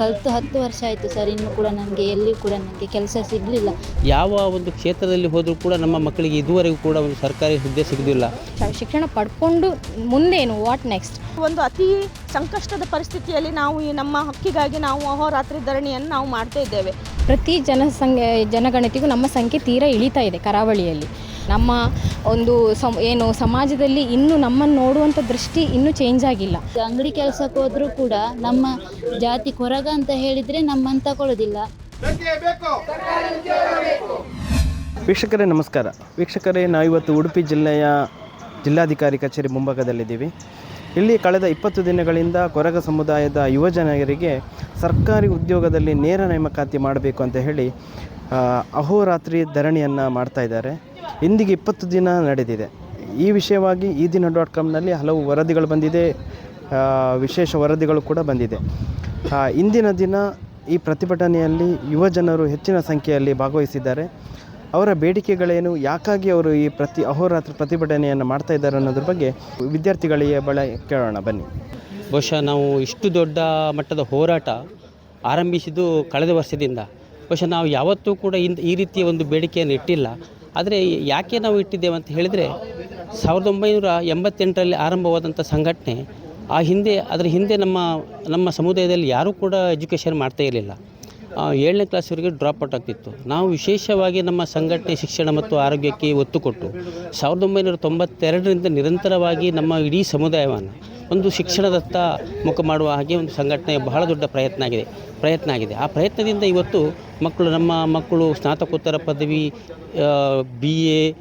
ಕಲಿತು ಹತ್ತು ವರ್ಷ ಆಯಿತು ಸರ್ ಇನ್ನೂ ಕೂಡ ನನಗೆ ಎಲ್ಲಿಯೂ ಕೂಡ ನನಗೆ ಕೆಲಸ ಸಿಗಲಿಲ್ಲ. ಯಾವ ಒಂದು ಕ್ಷೇತ್ರದಲ್ಲಿ ಹೋದರೂ ಕೂಡ ನಮ್ಮ ಮಕ್ಕಳಿಗೆ ಇದುವರೆಗೂ ಕೂಡ ಒಂದು ಸರ್ಕಾರಿ ಹುದ್ದೆ ಸಿಗೋದಿಲ್ಲ. ಶಿಕ್ಷಣ ಪಡ್ಕೊಂಡು ಮುಂದೇನು ವಾಟ್ ನೆಕ್ಸ್ಟ್ ಒಂದು ಅತಿ ಸಂಕಷ್ಟದ ಪರಿಸ್ಥಿತಿಯಲ್ಲಿ ನಾವು ಈ ನಮ್ಮ ಹಕ್ಕಿಗಾಗಿ ನಾವು ಅಹೋರಾತ್ರಿ ಧರಣಿಯನ್ನು ನಾವು ಮಾಡ್ತಾ ಇದ್ದೇವೆ. ಪ್ರತಿ ಜನಸಂಖ್ಯೆ ಜನಗಣತಿಗೂ ನಮ್ಮ ಸಂಖ್ಯೆ ತೀರಾ ಇಳಿತಾ ಇದೆ ಕರಾವಳಿಯಲ್ಲಿ. ನಮ್ಮ ಒಂದು ಸಮ್ ಏನು ಸಮಾಜದಲ್ಲಿ ಇನ್ನೂ ನಮ್ಮನ್ನು ನೋಡುವಂಥ ದೃಷ್ಟಿ ಇನ್ನೂ ಚೇಂಜ್ ಆಗಿಲ್ಲ. ಅಂಗಡಿ ಕೆಲಸಕ್ಕೆ ಹೋದರೂ ಕೂಡ ನಮ್ಮ ಜಾತಿ ಕೊರಗ ಅಂತ ಹೇಳಿದರೆ ನಮ್ಮನ್ನು ತಗೊಳ್ಳೋದಿಲ್ಲ. ವೀಕ್ಷಕರೇ ನಮಸ್ಕಾರ. ವೀಕ್ಷಕರೇ ನಾವಿವತ್ತು ಉಡುಪಿ ಜಿಲ್ಲೆಯ ಜಿಲ್ಲಾಧಿಕಾರಿ ಕಚೇರಿ ಮುಂಭಾಗದಲ್ಲಿದ್ದೀವಿ. ಇಲ್ಲಿ ಕಳೆದ ಇಪ್ಪತ್ತು ದಿನಗಳಿಂದ ಕೊರಗ ಸಮುದಾಯದ ಯುವಜನರಿಗೆ ಸರ್ಕಾರಿ ಉದ್ಯೋಗದಲ್ಲಿ ನೇರ ನೇಮಕಾತಿ ಮಾಡಬೇಕು ಅಂತ ಹೇಳಿ ಅಹೋರಾತ್ರಿ ಧರಣಿಯನ್ನು ಮಾಡ್ತಾ ಇದ್ದಾರೆ. ಇಂದಿಗೆ ಇಪ್ಪತ್ತು ದಿನ ನಡೆದಿದೆ. ಈ ವಿಷಯವಾಗಿ ಈ ದಿನ ಡಾಟ್ ಕಾಮ್ನಲ್ಲಿ ಹಲವು ವರದಿಗಳು ಬಂದಿದೆ ವಿಶೇಷ ವರದಿಗಳು ಕೂಡ ಬಂದಿದೆ. ಇಂದಿನ ದಿನ ಈ ಪ್ರತಿಭಟನೆಯಲ್ಲಿ ಯುವಜನರು ಹೆಚ್ಚಿನ ಸಂಖ್ಯೆಯಲ್ಲಿ ಭಾಗವಹಿಸಿದ್ದಾರೆ. ಅವರ ಬೇಡಿಕೆಗಳೇನು? ಯಾಕಾಗಿ ಅವರು ಈ ಪ್ರತಿ ಅಹೋರಾತ್ರ ಪ್ರತಿಭಟನೆಯನ್ನು ಮಾಡ್ತಾ ಇದ್ದಾರೆ ಅನ್ನೋದ್ರ ಬಗ್ಗೆ ವಿದ್ಯಾರ್ಥಿಗಳಿಗೆ ಬಳ ಕೇಳೋಣ, ಬನ್ನಿ. ಬಹುಶಃ ನಾವು ಇಷ್ಟು ದೊಡ್ಡ ಮಟ್ಟದ ಹೋರಾಟ ಆರಂಭಿಸಿದ್ದು ಕಳೆದ ವರ್ಷದಿಂದ. ಬಹುಶಃ ನಾವು ಯಾವತ್ತೂ ಕೂಡ ಇಂದ ಈ ರೀತಿಯ ಒಂದು ಬೇಡಿಕೆಯನ್ನು ಇಟ್ಟಿಲ್ಲ. ಆದರೆ ಯಾಕೆ ನಾವು ಇಟ್ಟಿದ್ದೇವೆ ಅಂತ ಹೇಳಿದರೆ, ಸಾವಿರದ ಒಂಬೈನೂರ ಎಂಬತ್ತೆಂಟರಲ್ಲಿ ಆರಂಭವಾದಂಥ ಸಂಘಟನೆ, ಆ ಹಿಂದೆ, ಅದರ ಹಿಂದೆ ನಮ್ಮ ನಮ್ಮ ಸಮುದಾಯದಲ್ಲಿ ಯಾರೂ ಕೂಡ ಎಜುಕೇಷನ್ ಮಾಡ್ತಾ ಇರಲಿಲ್ಲ. ಏಳನೇ ಕ್ಲಾಸ್ವರೆಗೆ ಡ್ರಾಪ್ ಔಟ್ ಆಗ್ತಿತ್ತು. ನಾವು ವಿಶೇಷವಾಗಿ ನಮ್ಮ ಸಂಘಟನೆ ಶಿಕ್ಷಣ ಮತ್ತು ಆರೋಗ್ಯಕ್ಕೆ ಒತ್ತು ಕೊಟ್ಟು ಸಾವಿರದ ಒಂಬೈನೂರ ತೊಂಬತ್ತೆರಡರಿಂದ ನಿರಂತರವಾಗಿ ನಮ್ಮ ಇಡೀ ಸಮುದಾಯವನ್ನು ಒಂದು ಶಿಕ್ಷಣದತ್ತ ಮುಖ ಮಾಡುವ ಹಾಗೆ ಒಂದು ಸಂಘಟನೆ ಬಹಳ ದೊಡ್ಡ ಪ್ರಯತ್ನ ಆಗಿದೆ ಪ್ರಯತ್ನ ಆಗಿದೆ. ಆ ಪ್ರಯತ್ನದಿಂದ ಇವತ್ತು ಮಕ್ಕಳು ನಮ್ಮ ಮಕ್ಕಳು ಸ್ನಾತಕೋತ್ತರ ಪದವಿ B A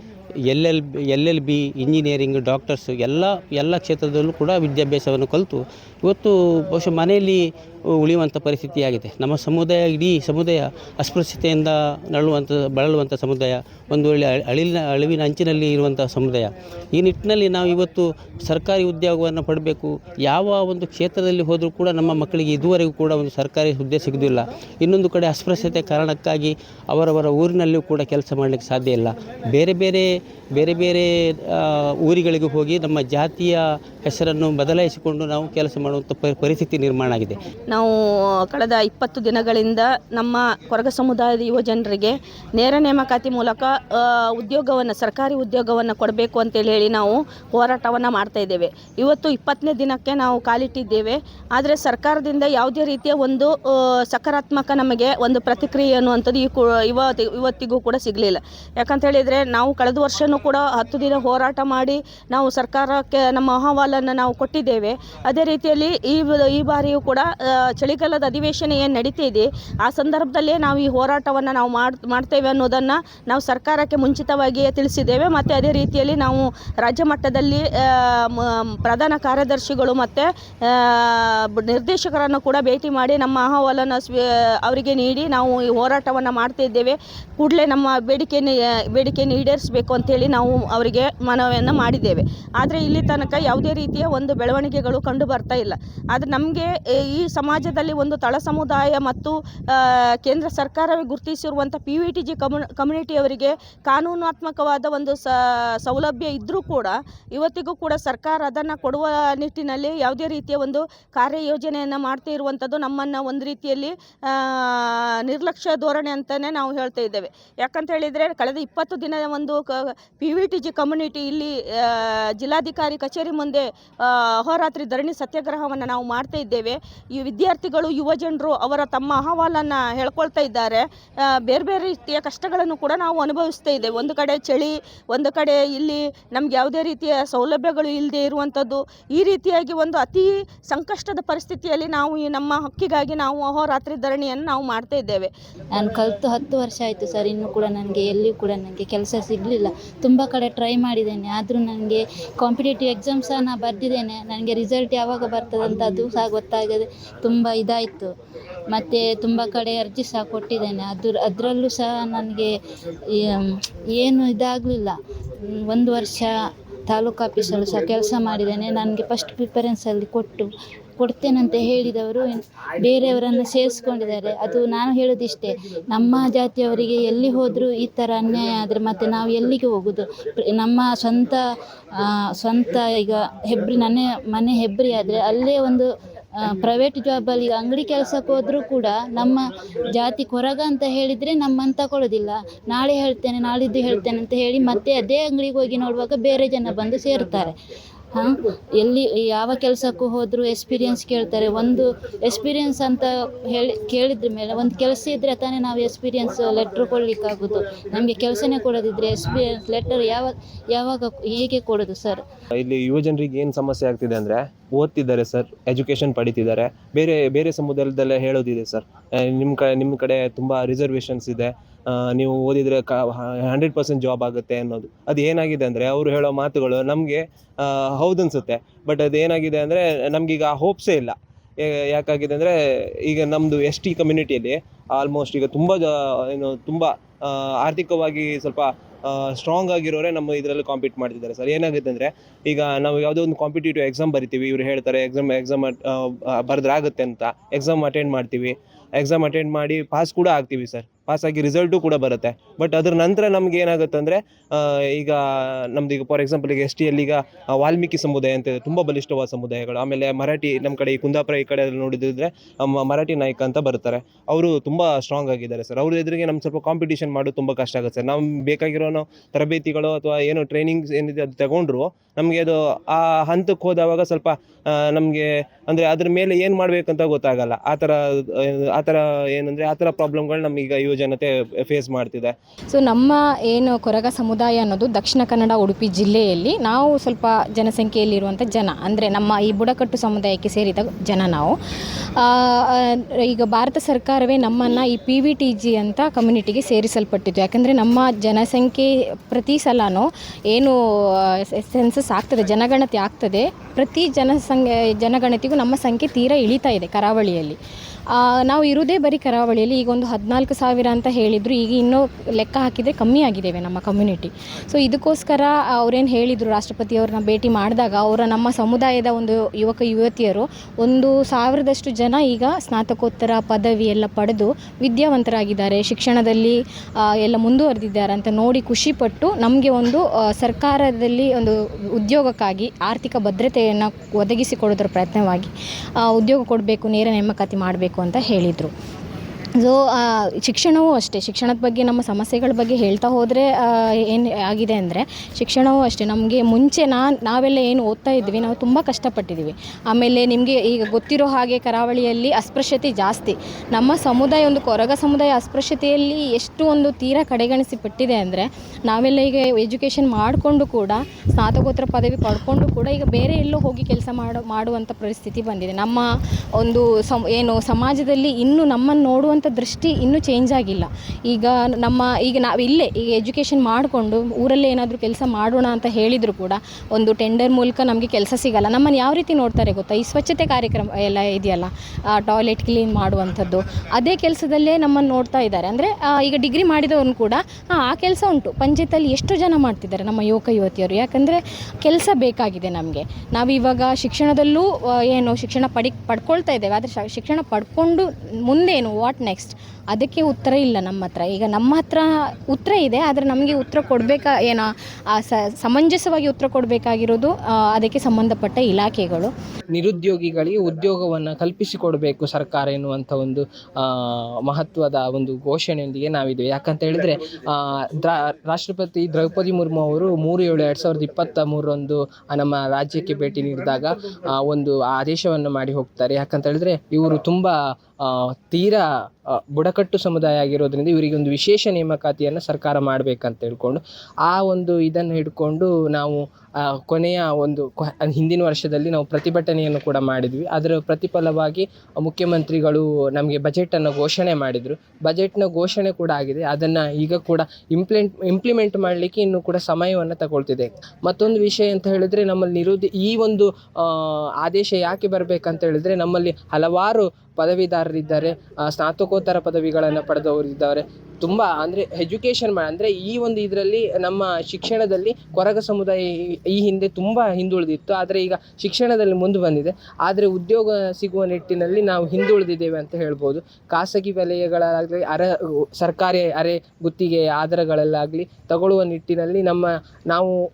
L L L L B engineering doctors ಎಲ್ಲ ಎಲ್ಲ ಕ್ಷೇತ್ರದಲ್ಲೂ ಕೂಡ ವಿದ್ಯಾಭ್ಯಾಸವನ್ನು ಕಲಿತು ಇವತ್ತು ಬಹುಶಃ ಮನೆಯಲ್ಲಿ ಉಳಿಯುವಂಥ ಪರಿಸ್ಥಿತಿಯಾಗಿದೆ. ನಮ್ಮ ಸಮುದಾಯ, ಇಡೀ ಸಮುದಾಯ ಅಸ್ಪೃಶ್ಯತೆಯಿಂದ ನರಳುವಂಥ, ಬಳಲುವಂಥ ಸಮುದಾಯ, ಒಂದು ವೇಳೆ ಅಳಿ- ಅಳಿಲಿನ, ಅಳಿವಿನ ಅಂಚಿನಲ್ಲಿ ಇರುವಂಥ ಸಮುದಾಯ. ಈ ನಿಟ್ಟಿನಲ್ಲಿ ನಾವು ಇವತ್ತು ಸರ್ಕಾರಿ ಉದ್ಯೋಗವನ್ನು ಪಡಬೇಕು. ಯಾವ ಒಂದು ಕ್ಷೇತ್ರದಲ್ಲಿ ಹೋದರೂ ಕೂಡ ನಮ್ಮ ಮಕ್ಕಳಿಗೆ ಇದುವರೆಗೂ ಕೂಡ ಒಂದು ಸರ್ಕಾರಿ ಹುದ್ದೆ ಸಿಗುವುದಿಲ್ಲ ಇನ್ನೊಂದು ಕಡೆ ಅಸ್ಪೃಶ್ಯತೆ ಕಾರಣಕ್ಕಾಗಿ ಅವರವರ ಊರಿನಲ್ಲಿಯೂ ಕೂಡ ಕೆಲಸ ಮಾಡಲಿಕ್ಕೆ ಸಾಧ್ಯ ಇಲ್ಲ. ಬೇರೆ ಬೇರೆ ಬೇರೆ ಬೇರೆ ಊರಿಗಳಿಗೆ ಹೋಗಿ ನಮ್ಮ ಜಾತಿಯ ಹೆಸರನ್ನು ಬದಲಾಯಿಸಿಕೊಂಡು ನಾವು ಕೆಲಸ ಮಾಡುವಂಥ ಪರಿಸ್ಥಿತಿ ನಿರ್ಮಾಣ ಆಗಿದೆ. ನಾವು ಕಳೆದ ಇಪ್ಪತ್ತು ದಿನಗಳಿಂದ ನಮ್ಮ ಕೊರಗ ಸಮುದಾಯದ ಯುವ ಜನರಿಗೆ ನೇರ ನೇಮಕಾತಿ ಮೂಲಕ ಉದ್ಯೋಗವನ್ನು, ಸರ್ಕಾರಿ ಉದ್ಯೋಗವನ್ನು ಕೊಡಬೇಕು ಅಂತೇಳಿ ಹೇಳಿ ನಾವು ಹೋರಾಟವನ್ನು ಮಾಡ್ತಾ ಇದ್ದೇವೆ. ಇವತ್ತು ಇಪ್ಪತ್ತನೇ ದಿನಕ್ಕೆ ನಾವು ಕಾಲಿಟ್ಟಿದ್ದೇವೆ. ಆದರೆ ಸರ್ಕಾರದಿಂದ ಯಾವುದೇ ರೀತಿಯ ಒಂದು ಸಕಾರಾತ್ಮಕ ನಮಗೆ ಒಂದು ಪ್ರತಿಕ್ರಿಯೆ ಅನ್ನುವಂಥದ್ದು ಈ ಇವತ್ತಿಗೂ ಕೂಡ ಸಿಗಲಿಲ್ಲ. ಯಾಕಂತ ಹೇಳಿದರೆ ನಾವು ಕಳೆದ ವರ್ಷವೂ ಕೂಡ ಹತ್ತು ದಿನ ಹೋರಾಟ ಮಾಡಿ ನಾವು ಸರ್ಕಾರಕ್ಕೆ ನಮ್ಮ ಅಹವಾಲನ್ನು ನಾವು ಕೊಟ್ಟಿದ್ದೇವೆ. ಅದೇ ರೀತಿಯಲ್ಲಿ ಈ ವ- ಈ ಬಾರಿಯೂ ಕೂಡ ಚಳಿಗಾಲದ ಅಧಿವೇಶನ ಏನು ನಡೀತಾ ಇದೆ, ಆ ಸಂದರ್ಭದಲ್ಲೇ ನಾವು ಈ ಹೋರಾಟವನ್ನು ನಾವು ಮಾಡ್ ಮಾಡ್ತೇವೆ ಅನ್ನೋದನ್ನು ನಾವು ಸರ್ಕಾರಕ್ಕೆ ಮುಂಚಿತವಾಗಿಯೇ ತಿಳಿಸಿದ್ದೇವೆ. ಮತ್ತು ಅದೇ ರೀತಿಯಲ್ಲಿ ನಾವು ರಾಜ್ಯ ಮಟ್ಟದಲ್ಲಿ ಪ್ರಧಾನ ಕಾರ್ಯದರ್ಶಿಗಳು ಮತ್ತು ನಿರ್ದೇಶಕರನ್ನು ಕೂಡ ಭೇಟಿ ಮಾಡಿ ನಮ್ಮ ಅಹವಾಲನ್ನು ಅವರಿಗೆ ನೀಡಿ ನಾವು ಈ ಹೋರಾಟವನ್ನು ಮಾಡ್ತಾ ಇದ್ದೇವೆ. ಕೂಡಲೇ ನಮ್ಮ ಬೇಡಿಕೆಯನ್ನು ಬೇಡಿಕೆಯನ್ನು ಈಡೇರಿಸಬೇಕು ಅಂತೇಳಿ ನಾವು ಅವರಿಗೆ ಮನವಿಯನ್ನು ಮಾಡಿದ್ದೇವೆ. ಆದರೆ ಇಲ್ಲಿ ತನಕ ಯಾವುದೇ ರೀತಿಯ ಒಂದು ಬೆಳವಣಿಗೆಗಳು ಕಂಡು ಬರ್ತಾ ಇಲ್ಲ. ಆದರೆ ನಮಗೆ ಈ ಸಮಾಜದಲ್ಲಿ ಒಂದು ತಳ ಸಮುದಾಯ ಮತ್ತು ಕೇಂದ್ರ ಸರ್ಕಾರವೇ ಗುರುತಿಸಿರುವಂಥ P V T G community ಕಮ್ಯುನಿಟಿಯವರಿಗೆ ಕಾನೂನಾತ್ಮಕವಾದ ಒಂದು ಸೌಲಭ್ಯ ಇದ್ದರೂ ಕೂಡ ಇವತ್ತಿಗೂ ಕೂಡ ಸರ್ಕಾರ ಅದನ್ನು ಕೊಡುವ ನಿಟ್ಟಿನಲ್ಲಿ ಯಾವುದೇ ರೀತಿಯ ಒಂದು ಕಾರ್ಯಯೋಜನೆಯನ್ನು ಮಾಡ್ತಾ ಇರುವಂಥದ್ದು ನಮ್ಮನ್ನು ಒಂದು ರೀತಿಯಲ್ಲಿ ನಿರ್ಲಕ್ಷ್ಯ ಧೋರಣೆ ಅಂತಲೇ ನಾವು ಹೇಳ್ತಾ ಇದ್ದೇವೆ. ಯಾಕಂತ ಹೇಳಿದರೆ ಕಳೆದ ಇಪ್ಪತ್ತು ದಿನ ಒಂದು ಕ P V T G community ಇಲ್ಲಿ ಜಿಲ್ಲಾಧಿಕಾರಿ ಕಚೇರಿ ಮುಂದೆ ಅಹೋರಾತ್ರಿ ಧರಣಿ ಸತ್ಯಾಗ್ರಹವನ್ನು ನಾವು ಮಾಡ್ತಾ ಇದ್ದೇವೆ. ಈ ವಿದ್ಯಾರ್ಥಿಗಳು, ಯುವ ಜನರು ಅವರ ತಮ್ಮ ಅಹವಾಲನ್ನು ಹೇಳ್ಕೊಳ್ತಾ ಇದ್ದಾರೆ. ಬೇರೆ ಬೇರೆ ರೀತಿಯ ಕಷ್ಟಗಳನ್ನು ಕೂಡ ನಾವು ಅನುಭವಿಸ್ತಾ ಇದ್ದೇವೆ. ಒಂದು ಕಡೆ ಚಳಿ, ಒಂದು ಕಡೆ ಇಲ್ಲಿ ನಮ್ಗೆ ಯಾವುದೇ ರೀತಿಯ ಸೌಲಭ್ಯಗಳು ಇಲ್ಲದೆ ಇರುವಂಥದ್ದು. ಈ ರೀತಿಯಾಗಿ ಒಂದು ಅತಿ ಸಂಕಷ್ಟದ ಪರಿಸ್ಥಿತಿಯಲ್ಲಿ ನಾವು ಈ ನಮ್ಮ ಹಕ್ಕಿಗಾಗಿ ನಾವು ಅಹೋರಾತ್ರಿ ಧರಣಿಯನ್ನು ನಾವು ಮಾಡ್ತಾ ಇದ್ದೇವೆ. ನಾನು ಕಲಿತು ಹತ್ತು ವರ್ಷ ಆಯಿತು ಸರ್. ಇನ್ನೂ ಕೂಡ ನನಗೆ, ಎಲ್ಲಿಯೂ ಕೂಡ ನನಗೆ ಕೆಲಸ ಸಿಗಲಿಲ್ಲ. ತುಂಬ ಕಡೆ ಟ್ರೈ ಮಾಡಿದ್ದೇನೆ. ಆದರೂ ನನಗೆ ಕಾಂಪಿಟೇಟಿವ್ ಎಕ್ಸಾಮ್ ಸಹ ನಾನು ಬರೆದಿದ್ದೇನೆ. ನನಗೆ ರಿಸಲ್ಟ್ ಯಾವಾಗ ಬರ್ತದೆ ಅಂತ ಅದು ಸಹ ಗೊತ್ತಾಗದೆ ತುಂಬ ಇದಾಯಿತು. ಮತ್ತು ತುಂಬ ಕಡೆ ಅರ್ಜಿ ಸಹ ಕೊಟ್ಟಿದ್ದೇನೆ. ಅದು ಅದರಲ್ಲೂ ಸಹ ನನಗೆ ಏನು ಇದಾಗಲಿಲ್ಲ. ಒಂದು ವರ್ಷ ತಾಲೂಕು ಆಫೀಸಲ್ಲೂ ಸಹ ಕೆಲಸ ಮಾಡಿದ್ದೇನೆ. ನನಗೆ ಫಸ್ಟ್ ಪ್ರಿಫರೆನ್ಸಲ್ಲಿ ಕೊಟ್ಟು ಕೊಡ್ತೇನಂತ ಹೇಳಿದವರು ಬೇರೆಯವರನ್ನು ಸೇರಿಸ್ಕೊಂಡಿದ್ದಾರೆ. ಅದು ನಾನು ಹೇಳೋದಿಷ್ಟೇ, ನಮ್ಮ ಜಾತಿಯವರಿಗೆ ಎಲ್ಲಿ ಹೋದರೂ ಈ ಥರ ಅನ್ಯಾಯ ಆದರೆ ಮತ್ತು ನಾವು ಎಲ್ಲಿಗೆ ಹೋಗೋದು? ನಮ್ಮ ಸ್ವಂತ ಸ್ವಂತ ಈಗ ಹೆಬ್ರಿ ನನ್ನ ಮನೆ ಹೆಬ್ರಿ ಆದರೆ ಅಲ್ಲೇ ಒಂದು ಪ್ರೈವೇಟ್ ಜಾಬಲ್ಲಿ ಅಂಗಡಿ ಕೆಲಸಕ್ಕೆ ಹೋದರೂ ಕೂಡ ನಮ್ಮ ಜಾತಿ ಕೊರಗ ಅಂತ ಹೇಳಿದರೆ ನಮ್ಮನ್ನು ತಗೊಳ್ಳೋದಿಲ್ಲ ನಾಳೆ ಹೇಳ್ತೇನೆ, ನಾಳಿದ್ದು ಹೇಳ್ತೇನೆ ಅಂತ ಹೇಳಿ ಮತ್ತೆ ಅದೇ ಅಂಗಡಿಗೆ ಹೋಗಿ ನೋಡುವಾಗ ಬೇರೆ ಜನ ಬಂದು ಸೇರ್ತಾರೆ. ಹಾಂ? ಎಲ್ಲಿ, ಯಾವ ಕೆಲಸಕ್ಕೂ ಹೋದರೂ ಎಕ್ಸ್ಪೀರಿಯನ್ಸ್ ಕೇಳ್ತಾರೆ. ಒಂದು ಎಕ್ಸ್ಪೀರಿಯನ್ಸ್ ಅಂತ ಹೇಳಿ, ಕೇಳಿದ್ರ ಮೇಲೆ, ಒಂದು ಕೆಲಸ ಇದ್ದರೆ ತಾನೇ ನಾವು ಎಕ್ಸ್ಪೀರಿಯನ್ಸ್ ಲೆಟ್ರ್ ಕೊಡಲಿಕ್ಕಾಗೋದು. ನಮಗೆ ಕೆಲಸನೇ ಕೊಡೋದಿದ್ರೆ ಎಕ್ಸ್ಪೀರಿಯನ್ಸ್ ಲೆಟರ್ ಯಾವ, ಯಾವಾಗ, ಹೇಗೆ ಕೊಡೋದು ಸರ್ ಇಲ್ಲಿ ಯುವ ಜನರಿಗೆ ಏನು ಸಮಸ್ಯೆ ಆಗ್ತಿದೆ ಅಂದರೆ ಓದ್ತಿದ್ದಾರೆ ಸರ್ ಎಜುಕೇಷನ್ ಪಡಿತಿದ್ದಾರೆ. ಬೇರೆ ಬೇರೆ ಸಮುದಾಯದಲ್ಲೇ ಹೇಳೋದಿದೆ ಸರ್. ನಿಮ್ಮ ಕಡೆ ನಿಮ್ಮ ಕಡೆ ತುಂಬ ರಿಸರ್ವೇಷನ್ಸ್ ಇದೆ. ನೀವು ಓದಿದರೆ ಕ ಹಂಡ್ರೆಡ್ ಪರ್ಸೆಂಟ್ ಜಾಬ್ ಆಗುತ್ತೆ ಅನ್ನೋದು. ಅದು ಏನಾಗಿದೆ ಅಂದರೆ, ಅವರು ಹೇಳೋ ಮಾತುಗಳು ನಮಗೆ ಹೌದು ಅನಿಸುತ್ತೆ. ಬಟ್ ಅದು ಏನಾಗಿದೆ ಅಂದರೆ, ನಮಗೀಗ ಹೋಪ್ಸೇ ಇಲ್ಲ. ಯಾಕಾಗಿದೆ ಅಂದರೆ, ಈಗ ನಮ್ಮದು ಎಸ್ ಟಿ ಕಮ್ಯುನಿಟಿಯಲ್ಲಿ ಆಲ್ಮೋಸ್ಟ್ ಈಗ ತುಂಬ ಏನು, ತುಂಬ ಆರ್ಥಿಕವಾಗಿ ಸ್ವಲ್ಪ ಸ್ಟ್ರಾಂಗ್ ಆಗಿರೋರೆ ನಮ್ಮ ಇದರಲ್ಲಿ ಕಾಂಪೀಟ್ ಮಾಡ್ತಿದ್ದಾರೆ ಸರ್ ಏನಾಗುತ್ತೆ ಅಂದರೆ, ಈಗ ನಾವು ಯಾವುದೋ ಒಂದು ಕಾಂಪಿಟೇಟಿವ್ ಎಕ್ಸಾಮ್ ಬರಿತೀವಿ, ಇವ್ರು ಹೇಳ್ತಾರೆ ಎಕ್ಸಾಮ್ ಎಕ್ಸಾಮ್ ಬರೆದ್ರಾಗುತ್ತೆ ಅಂತ. ಎಕ್ಸಾಮ್ ಅಟೆಂಡ್ ಮಾಡ್ತೀವಿ. ಎಕ್ಸಾಮ್ ಅಟೆಂಡ್ ಮಾಡಿ ಪಾಸ್ ಕೂಡ ಆಗ್ತೀವಿ ಸರ್ ಪಾಸ್ ಆಗಿ ರಿಸಲ್ಟು ಕೂಡ ಬರುತ್ತೆ. ಬಟ್ ಅದ್ರ ನಂತರ ನಮ್ಗೆ ಏನಾಗುತ್ತೆ ಅಂದರೆ ಈಗ ನಮ್ದು ಈಗ ಫಾರ್ ಎಕ್ಸಾಂಪಲ್ ಈಗ ಎಸ್ ಈಗ ವಾಲ್ಮೀಕಿ ಸಮುದಾಯ ಅಂತ ತುಂಬ ಬಲಿಷ್ಠವಾದ ಸಮುದಾಯಗಳು. ಆಮೇಲೆ ಮರಾಠಿ ನಮ್ಮ ಕಡೆ ಈ ಕುಂದಾಪುರ ಈ ಕಡೆ ನೋಡಿದ್ರೆ ಮರಾಠಿ ನಾಯಕ ಅಂತ ಬರ್ತಾರೆ. ಅವರು ತುಂಬ ಸ್ಟ್ರಾಂಗ್ ಆಗಿದ್ದಾರೆ ಸರ್ ಅವ್ರ ಎದುರಿಗೆ ನಮ್ಗೆ ಸ್ವಲ್ಪ ಕಾಂಪಿಟೇಷನ್ ಮಾಡೋದು ತುಂಬ ಕಷ್ಟ ಆಗುತ್ತೆ ಸರ್ ನಾವು ಬೇಕಾಗಿರೋ ತರಬೇತಿಗಳು ಅಥವಾ ಏನು ಟ್ರೈನಿಂಗ್ಸ್ ಏನಿದೆ ಅದು ತಗೊಂಡ್ರು, ನಮಗೆ ಅದು ಆ ಹಂತಕ್ಕೆ ಹೋದವಾಗ ಸ್ವಲ್ಪ ನಮಗೆ ಅಂದರೆ ಅದ್ರ ಮೇಲೆ ಏನು ಮಾಡಬೇಕಂತ ಗೊತ್ತಾಗಲ್ಲ. ಆ ಥರ ಆ ಥರ ಏನಂದರೆ ಆ ಥರ ಪ್ರಾಬ್ಲಮ್ಗಳು ನಮಗೀಗ ಯುವ ಜನತೆ ಫೇಸ್ ಮಾಡ್ತಿದೆ. ಸೊ ನಮ್ಮ ಏನು ಕೊರಗ ಸಮುದಾಯ ಅನ್ನೋದು ದಕ್ಷಿಣ ಕನ್ನಡ, ಉಡುಪಿ ಜಿಲ್ಲೆಯಲ್ಲಿ ನಾವು ಸ್ವಲ್ಪ ಜನಸಂಖ್ಯೆಯಲ್ಲಿರುವಂಥ ಜನ, ಅಂದರೆ ನಮ್ಮ ಈ ಬುಡಕಟ್ಟು ಸಮುದಾಯಕ್ಕೆ ಸೇರಿದ ಜನ ನಾವು. ಈಗ ಭಾರತ ಸರ್ಕಾರವೇ ನಮ್ಮನ್ನು ಈ ಪಿ ವಿ ಟಿ ಜಿ ಅಂತ ಕಮ್ಯುನಿಟಿಗೆ ಸೇರಿಸಲ್ಪಟ್ಟಿದ್ದು ಯಾಕಂದರೆ ನಮ್ಮ ಜನಸಂಖ್ಯೆ ಪ್ರತಿ ಸಲನೂ ಏನು ಸೆನ್ಸಸ್ ಆಗ್ತದೆ, ಜನಗಣತಿ ಆಗ್ತದೆ. ಪ್ರತಿ ಜನಸಂಖ್ಯೆ ಜನಗಣತಿಗೂ ನಮ್ಮ ಸಂಖ್ಯೆ ತೀರಾ ಇಳಿತಾ ಇದೆ ಕರಾವಳಿಯಲ್ಲಿ. ನಾವು ಇರುವುದೇ ಬರೀ ಕರಾವಳಿಯಲ್ಲಿ, ಈಗ ಒಂದು ಹದಿನಾಲ್ಕು ಸಾವಿರ ಅಂತ ಹೇಳಿದರು, ಈಗ ಇನ್ನೂ ಲೆಕ್ಕ ಹಾಕಿದರೆ ಕಮ್ಮಿ ಆಗಿದ್ದೇವೆ ನಮ್ಮ ಕಮ್ಯುನಿಟಿ ಸೊ ಇದಕ್ಕೋಸ್ಕರ ಅವರೇನು ಹೇಳಿದರು ರಾಷ್ಟ್ರಪತಿಯವ್ರನ್ನ ಭೇಟಿ ಮಾಡಿದಾಗ, ಅವರ ನಮ್ಮ ಸಮುದಾಯದ ಒಂದು ಯುವಕ, ಯುವತಿಯರು, ಒಂದು ಸಾವಿರದಷ್ಟು ಜನ ಈಗ ಸ್ನಾತಕೋತ್ತರ ಪದವಿ ಎಲ್ಲ ಪಡೆದು ವಿದ್ಯಾವಂತರಾಗಿದ್ದಾರೆ. ಶಿಕ್ಷಣದಲ್ಲಿ ಎಲ್ಲ ಮುಂದುವರೆದಿದ್ದಾರೆ ಅಂತ ನೋಡಿ ಖುಷಿಪಟ್ಟು ನಮಗೆ ಒಂದು ಸರ್ಕಾರದಲ್ಲಿ ಒಂದು ಉದ್ಯೋಗಕ್ಕಾಗಿ ಆರ್ಥಿಕ ಭದ್ರತೆಯನ್ನು ಒದಗಿಸಿಕೊಡೋದ್ರ ಪ್ರಯತ್ನವಾಗಿ ಉದ್ಯೋಗ ಕೊಡಬೇಕು ನೇರ ನೇಮಕಾತಿ ಮಾಡಬೇಕು ಅಂತ ಹೇಳಿದರು. ಸೊ ಶಿಕ್ಷಣವೂ ಅಷ್ಟೇ. ಶಿಕ್ಷಣದ ಬಗ್ಗೆ ನಮ್ಮ ಸಮಸ್ಯೆಗಳ ಬಗ್ಗೆ ಹೇಳ್ತಾ ಹೋದರೆ ಏನು ಆಗಿದೆ ಅಂದರೆ, ಶಿಕ್ಷಣವೂ ಅಷ್ಟೇ. ನಮಗೆ ಮುಂಚೆ ನಾನು ನಾವೆಲ್ಲ ಏನು ಓದ್ತಾ ಇದ್ವಿ, ನಾವು ತುಂಬ ಕಷ್ಟಪಟ್ಟಿದ್ದೀವಿ ಆಮೇಲೆ ನಿಮಗೆ ಈಗ ಗೊತ್ತಿರೋ ಹಾಗೆ ಕರಾವಳಿಯಲ್ಲಿ ಅಸ್ಪೃಶ್ಯತೆ ಜಾಸ್ತಿ. ನಮ್ಮ ಸಮುದಾಯ, ಒಂದು ಕೊರಗ ಸಮುದಾಯ ಅಸ್ಪೃಶ್ಯತೆಯಲ್ಲಿ ಎಷ್ಟು ಒಂದು ತೀರಾ ಕಡೆಗಣಿಸಿಪಟ್ಟಿದೆ ಅಂದರೆ, ನಾವೆಲ್ಲ ಈಗ ಎಜುಕೇಷನ್ ಮಾಡಿಕೊಂಡು ಕೂಡ, ಸ್ನಾತಕೋತ್ತರ ಪದವಿ ಪಡ್ಕೊಂಡು ಕೂಡ ಈಗ ಬೇರೆ ಎಲ್ಲೋ ಹೋಗಿ ಕೆಲಸ ಮಾಡೋ ಮಾಡುವಂಥ ಪರಿಸ್ಥಿತಿ ಬಂದಿದೆ. ನಮ್ಮ ಒಂದು ಸಮ, ಏನು ಸಮಾಜದಲ್ಲಿ ಇನ್ನೂ ನಮ್ಮನ್ನು ನೋಡುವಂಥ ದೃಷ್ಟಿ ಇನ್ನೂ ಚೇಂಜ್ ಆಗಿಲ್ಲ. ಈಗ ನಮ್ಮ ಈಗ ನಾವು ಇಲ್ಲೇ ಈಗ ಎಜುಕೇಷನ್ ಮಾಡಿಕೊಂಡು ಊರಲ್ಲೇ ಏನಾದರೂ ಕೆಲಸ ಮಾಡೋಣ ಅಂತ ಹೇಳಿದರೂ ಕೂಡ ಒಂದು ಟೆಂಡರ್ ಮೂಲಕ ನಮಗೆ ಕೆಲಸ ಸಿಗಲ್ಲ. ನಮ್ಮನ್ನು ಯಾವ ರೀತಿ ನೋಡ್ತಾರೆ ಗೊತ್ತಾ? ಈ ಸ್ವಚ್ಛತೆ ಕಾರ್ಯಕ್ರಮ ಎಲ್ಲ ಇದೆಯಲ್ಲ ಟಾಯ್ಲೆಟ್ ಕ್ಲೀನ್ ಮಾಡುವಂಥದ್ದು ಅದೇ ಕೆಲಸದಲ್ಲೇ ನಮ್ಮನ್ನು ನೋಡ್ತಾ ಇದ್ದಾರೆ. ಅಂದರೆ ಈಗ ಡಿಗ್ರಿ ಮಾಡಿದವ್ರನ್ನ ಕೂಡ ಆ, ಕೆಲಸ ಉಂಟು. ಪಂಚಾಯತಲ್ಲಿ ಎಷ್ಟು ಜನ ಮಾಡ್ತಿದ್ದಾರೆ ನಮ್ಮ ಯುವಕ ಯುವತಿಯರು. ಯಾಕಂದರೆ ಕೆಲಸ ಬೇಕಾಗಿದೆ ನಮಗೆ. ನಾವು ಇವಾಗ ಶಿಕ್ಷಣದಲ್ಲೂ ಏನು ಶಿಕ್ಷಣ ಪಡಿ ಪಡ್ಕೊಳ್ತಾ ಇದ್ದೇವೆ. ಆದರೆ ಶಿಕ್ಷಣ ಪಡ್ಕೊಂಡು ಮುಂದೇನು ವಾಟ್ ನೆಕ್ಸ್ಟ್ ಅದಕ್ಕೆ ಉತ್ತರ ಇಲ್ಲ ನಮ್ಮ ಹತ್ರ. ಈಗ ನಮ್ಮ ಹತ್ರ ಉತ್ತರ ಇದೆ, ಆದರೆ ನಮಗೆ ಉತ್ತರ ಕೊಡಬೇಕಾ, ಏನೋ, ಆ ಸಮಂಜಸವಾಗಿ ಉತ್ತರ ಕೊಡಬೇಕಾಗಿರೋದು ಅದಕ್ಕೆ ಸಂಬಂಧಪಟ್ಟ ಇಲಾಖೆಗಳು. ನಿರುದ್ಯೋಗಿಗಳಿಗೆ ಉದ್ಯೋಗವನ್ನು ಕಲ್ಪಿಸಿಕೊಡಬೇಕು ಸರ್ಕಾರ ಎನ್ನುವಂಥ ಒಂದು ಮಹತ್ವದ ಒಂದು ಘೋಷಣೆಯೊಂದಿಗೆ ನಾವಿದ್ದೇವೆ. ಯಾಕಂತ ಹೇಳಿದರೆ ರಾಷ್ಟ್ರಪತಿ ದ್ರೌಪದಿ ಮುರ್ಮು ಅವರು ಮೂರು ಏಳು ಎರಡು ಸಾವಿರದ ಇಪ್ಪತ್ತ ಮೂರರಂದು ನಮ್ಮ ರಾಜ್ಯಕ್ಕೆ ಭೇಟಿ ನೀಡಿದಾಗ ಒಂದು ಆದೇಶವನ್ನು ಮಾಡಿ ಹೋಗ್ತಾರೆ. ಯಾಕಂತ ಹೇಳಿದ್ರೆ, ಇವರು ತುಂಬ ತೀರಾ ಬುಡಕಟ್ಟು ಸಮುದಾಯ ಆಗಿರೋದ್ರಿಂದ ಇವರಿಗೆ ಒಂದು ವಿಶೇಷ ನೇಮಕಾತಿಯನ್ನು ಸರ್ಕಾರ ಮಾಡಬೇಕಂತ ಹೇಳ್ಕೊಂಡು ಆ ಒಂದು ಇದನ್ನು ಹಿಡ್ಕೊಂಡು ನಾವು ಕೊನೆಯ ಒಂದು ಹಿಂದಿನ ವರ್ಷದಲ್ಲಿ ನಾವು ಪ್ರತಿಭಟನೆಯನ್ನು ಕೂಡ ಮಾಡಿದ್ವಿ. ಅದರ ಪ್ರತಿಫಲವಾಗಿ ಮುಖ್ಯಮಂತ್ರಿಗಳು ನಮಗೆ ಬಜೆಟನ್ನು ಘೋಷಣೆ ಮಾಡಿದರು. ಬಜೆಟ್ನ ಘೋಷಣೆ ಕೂಡ ಆಗಿದೆ. ಅದನ್ನು ಈಗ ಕೂಡ ಇಂಪ್ಲೆಂಟ್ ಇಂಪ್ಲಿಮೆಂಟ್ ಮಾಡಲಿಕ್ಕೆ ಇನ್ನೂ ಕೂಡ ಸಮಯವನ್ನು ತಗೊಳ್ತಿದೆ. ಮತ್ತೊಂದು ವಿಷಯ ಅಂತ ಹೇಳಿದರೆ ನಮ್ಮಲ್ಲಿ ನಿರುದ್ಯ, ಈ ಒಂದು ಆದೇಶ ಯಾಕೆ ಬರಬೇಕಂತ ಹೇಳಿದರೆ ನಮ್ಮಲ್ಲಿ ಹಲವಾರು ಪದವೀಧರರಿದ್ದಾರೆ. ಸ್ನಾತಕೋತ್ತರ ಪದವಿಗಳನ್ನು ಪಡೆದವರಿದ್ದಾರೆ. ತುಂಬ ಅಂದರೆ ಎಜುಕೇಷನ್ ಅಂದರೆ ಈ ಒಂದು ಇದರಲ್ಲಿ ನಮ್ಮ ಶಿಕ್ಷಣದಲ್ಲಿ ಕೊರಗ ಸಮುದಾಯ ಈ- ಹಿಂದೆ ತುಂಬ ಹಿಂದುಳಿದಿತ್ತು. ಆದರೆ ಈಗ ಶಿಕ್ಷಣದಲ್ಲಿ ಮುಂದೆ ಬಂದಿದೆ. ಆದರೆ ಉದ್ಯೋಗ ಸಿಗುವ ನಿಟ್ಟಿನಲ್ಲಿ ನಾವು ಹಿಂದುಳಿದಿದ್ದೇವೆ ಅಂತ ಹೇಳ್ಬೋದು. ಖಾಸಗಿ ವಲಯಗಳಾಗಲಿ, ಅರ, ಸರ್ಕಾರಿ ಅರೆ ಗುತ್ತಿಗೆ ಆಧಾರಗಳಲ್ಲಾಗಲಿ ತಗೊಳ್ಳುವ ನಿಟ್ಟಿನಲ್ಲಿ ನಮ್ಮ ನಾವು,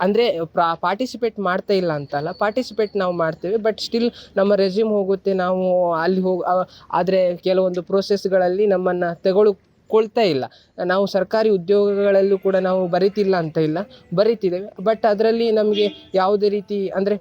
ಅಂದರೆ ಪ್ರಾ ಪಾರ್ಟಿಸಿಪೇಟ್ ಮಾಡ್ತಾ ಇಲ್ಲ ಅಂತಲ್ಲ. ಪಾರ್ಟಿಸಿಪೇಟ್ ನಾವು ಮಾಡ್ತೇವೆ. ಬಟ್ ಸ್ಟಿಲ್ ನಮ್ಮ ರೆಸ್ಯೂಮ್ ಹೋಗುತ್ತೆ. ನಾವು ಅಲ್ಲಿ ಹೋಗಿ ಆದರೆ ಕೆಲವೊಂದು ಪ್ರೋಸೆಸ್ಗಳಲ್ಲಿ ನಮ್ಮನ್ನು ತೆಗೆದುಕೊಳ್ತಾ ಇಲ್ಲ. ನಾವು ಸರ್ಕಾರಿ ಉದ್ಯೋಗಗಳಲ್ಲೂ ಕೂಡ ನಾವು ಬರಿತಿಲ್ಲ ಅಂತ ಇಲ್ಲ. ಬರಿತಿದ್ದೇವೆ. ಬಟ್ ಅದರಲ್ಲಿ ನಮಗೆ ಯಾವುದೇ ರೀತಿ ಅಂದರೆ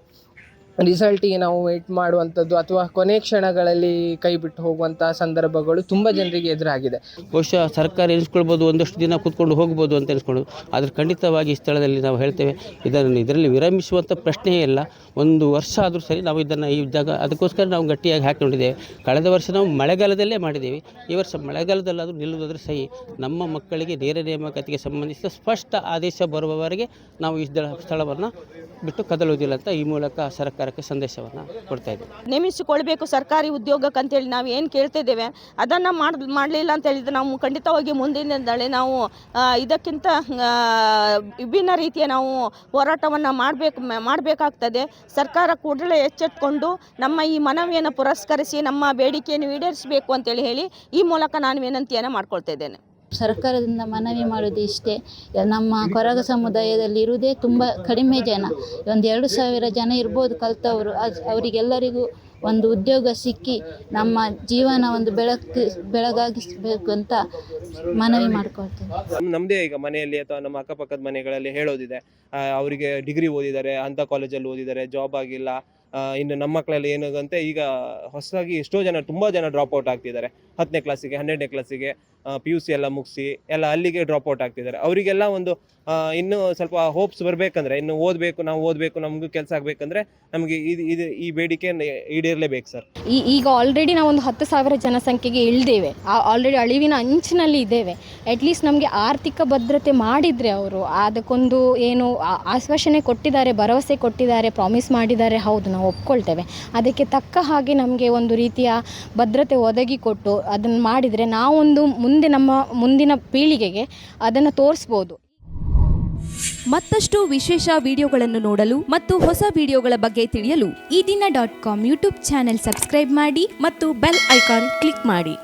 ರಿಸಲ್ಟಿಗೆ ನಾವು ವೆಯ್ಟ್ ಮಾಡುವಂಥದ್ದು ಅಥವಾ ಕೊನೆ ಕ್ಷಣಗಳಲ್ಲಿ ಕೈ ಬಿಟ್ಟು ಹೋಗುವಂಥ ಸಂದರ್ಭಗಳು ತುಂಬ ಜನರಿಗೆ ಎದುರಾಗಿದೆ. ಬಹುಶಃ ಸರ್ಕಾರ ಎನಿಸ್ಕೊಳ್ಬೋದು ಒಂದಷ್ಟು ದಿನ ಕೂತ್ಕೊಂಡು ಹೋಗ್ಬೋದು ಅಂತ ಎನಿಸ್ಕೊಂಡು, ಆದರೆ ಖಂಡಿತವಾಗಿ ಈ ಸ್ಥಳದಲ್ಲಿ ನಾವು ಹೇಳ್ತೇವೆ, ಇದನ್ನು ಇದರಲ್ಲಿ ವಿರಮಿಸುವಂಥ ಪ್ರಶ್ನೆಯೇ ಇಲ್ಲ. ಒಂದು ವರ್ಷ ಆದರೂ ಸರಿ ನಾವು ಇದನ್ನು ಈ ಜಾಗ, ಅದಕ್ಕೋಸ್ಕರ ನಾವು ಗಟ್ಟಿಯಾಗಿ ಹಾಕಿಕೊಂಡಿದ್ದೇವೆ. ಕಳೆದ ವರ್ಷ ನಾವು ಮಳೆಗಾಲದಲ್ಲೇ ಮಾಡಿದ್ದೇವೆ. ಈ ವರ್ಷ ಮಳೆಗಾಲದಲ್ಲಾದರೂ ನಿಲ್ಲುವುದಾದ್ರೆ ಸಹಿ. ನಮ್ಮ ಮಕ್ಕಳಿಗೆ ನೇರ ನೇಮಕಾತಿಗೆ ಸಂಬಂಧಿಸಿದ ಸ್ಪಷ್ಟ ಆದೇಶ ಬರುವವರೆಗೆ ನಾವು ಈ ಸ್ಥಳ, ಸ್ಥಳವನ್ನು ಬಿಟ್ಟು ಕದಲುವುದಿಲ್ಲ ಅಂತ ಈ ಮೂಲಕ ಸರ್ಕಾರಕ್ಕೆ ಸಂದೇಶವನ್ನು ಕೊಡ್ತಾ ಇದ್ದೀವಿ ನೇಮಿಸಿಕೊಳ್ಬೇಕು ಸರ್ಕಾರಿ ಉದ್ಯೋಗಕ್ಕೆ ಅಂತೇಳಿ ನಾವು ಏನು ಕೇಳ್ತಿದ್ದೇವೆ ಅದನ್ನು ಮಾಡ್, ಮಾಡಲಿಲ್ಲ ಅಂತ ಹೇಳಿದ್ರೆ ನಾವು ಖಂಡಿತವಾಗಿ ಮುಂದಿನದಳೆ ನಾವು ಇದಕ್ಕಿಂತ ವಿಭಿನ್ನ ರೀತಿಯ ನಾವು ಹೋರಾಟವನ್ನು ಮಾಡಬೇಕು ಮಾಡಬೇಕಾಗ್ತದೆ. ಸರ್ಕಾರ ಕೂಡಲೇ ಎಚ್ಚೆತ್ಕೊಂಡು ನಮ್ಮ ಈ ಮನವಿಯನ್ನು ಪುರಸ್ಕರಿಸಿ, ನಮ್ಮ ಬೇಡಿಕೆಯನ್ನು ಈಡೇರಿಸಬೇಕು ಅಂತೇಳಿ ಹೇಳಿ ಈ ಮೂಲಕ ನಾನು ವಿನಂತಿಯನ್ನು ಮಾಡ್ಕೊಳ್ತಾ ಇದ್ದೇನೆ. ಸರ್ಕಾರದಿಂದ ಮನವಿ ಮಾಡೋದು ಇಷ್ಟೇ. ನಮ್ಮ ಕೊರಗ ಸಮುದಾಯದಲ್ಲಿ ಇರುವುದೇ ತುಂಬ ಕಡಿಮೆ ಜನ. ಒಂದು ಎರಡು ಸಾವಿರ ಜನ ಇರ್ಬೋದು ಕಲಿತವರು. ಅದು ಅವರಿಗೆಲ್ಲರಿಗೂ ಒಂದು ಉದ್ಯೋಗ ಸಿಕ್ಕಿ ನಮ್ಮ ಜೀವನ ಒಂದು ಬೆಳಕು, ಬೆಳಗಾಗಿಸಬೇಕು ಅಂತ ಮನವಿ ಮಾಡ್ಕೊಳ್ತೇನೆ. ನಮ್ಮದೇ ಈಗ ಮನೆಯಲ್ಲಿ ಅಥವಾ ನಮ್ಮ ಅಕ್ಕಪಕ್ಕದ ಮನೆಗಳಲ್ಲಿ ಹೇಳೋದಿದೆ. ಅವರಿಗೆ ಡಿಗ್ರಿ ಓದಿದ್ದಾರೆ ಅಂಥ ಕಾಲೇಜಲ್ಲಿ ಓದಿದ್ದಾರೆ, ಜಾಬ್ ಆಗಿಲ್ಲ. ಇನ್ನು ನಮ್ಮ ಮಕ್ಕಳಲ್ಲಿ ಏನಾಗಂತೆ ಈಗ ಹೊಸದಾಗಿ ಎಷ್ಟೋ ಜನ, ತುಂಬ ಜನ ಡ್ರಾಪ್ ಔಟ್ ಆಗ್ತಿದ್ದಾರೆ. ಹತ್ತನೇ ಕ್ಲಾಸಿಗೆ ಹನ್ನೆರಡನೇ ಕ್ಲಾಸಿಗೆ ಪಿ ಯು ಸಿ ಎಲ್ಲ ಮುಗಿಸಿ ಎಲ್ಲ ಅಲ್ಲಿಗೆ ಡ್ರಾಪ್ ಔಟ್ ಆಗ್ತಿದ್ದಾರೆ. ಅವರಿಗೆಲ್ಲ ಒಂದು ಇನ್ನೂ ಸ್ವಲ್ಪ ಹೋಪ್ಸ್ ಬರಬೇಕಂದ್ರೆ, ಇನ್ನು ಓದಬೇಕು, ನಾವು ಓದಬೇಕು, ನಮಗೂ ಕೆಲಸ ಆಗಬೇಕಂದ್ರೆ ನಮಗೆ ಇದು ಇದು, ಈ ಬೇಡಿಕೆ ಈಡೇರಲೇಬೇಕು ಸರ್ ಈ, ಈಗ ಆಲ್ರೆಡಿ ನಾವು ಒಂದು ಹತ್ತು ಸಾವಿರ ಜನಸಂಖ್ಯೆಗೆ ಇಳಿದೇವೆ. ಆಲ್ರೆಡಿ ಅಳಿವಿನ ಅಂಚಿನಲ್ಲಿ ಇದ್ದೇವೆ. ಅಟ್ಲೀಸ್ಟ್ ನಮಗೆ ಆರ್ಥಿಕ ಭದ್ರತೆ ಮಾಡಿದರೆ ಅವರು. ಅದಕ್ಕೊಂದು ಏನು ಆಶ್ವಾಸನೆ ಕೊಟ್ಟಿದ್ದಾರೆ, ಭರವಸೆ ಕೊಟ್ಟಿದ್ದಾರೆ ಪ್ರಾಮಿಸ್ ಮಾಡಿದ್ದಾರೆ, ಹೌದು, ನಾವು ಒಪ್ಕೊಳ್ತೇವೆ. ಅದಕ್ಕೆ ತಕ್ಕ ಹಾಗೆ ನಮಗೆ ಒಂದು ರೀತಿಯ ಭದ್ರತೆ ಒದಗಿಕೊಟ್ಟು ಅದನ್ನು ಮಾಡಿದರೆ ನಾವೊಂದು ಮುಂದೆ ನಮ್ಮ ಮುಂದಿನ ಪೀಳಿಗೆಗೆ ಅದನ್ನು ತೋರಿಸ್ಬೋದು. ಮತ್ತಷ್ಟು ವಿಶೇಷ ವಿಡಿಯೋಗಳನ್ನು ನೋಡಲು ಮತ್ತು ಹೊಸ ವಿಡಿಯೋಗಳ ಬಗ್ಗೆ ತಿಳಿಯಲು ಈ ದಿನ dot com YouTube channel subscribe ಮಾಡಿ ಮತ್ತು ಬೆಲ್ ಐಕಾನ್ ಕ್ಲಿಕ್ ಮಾಡಿ.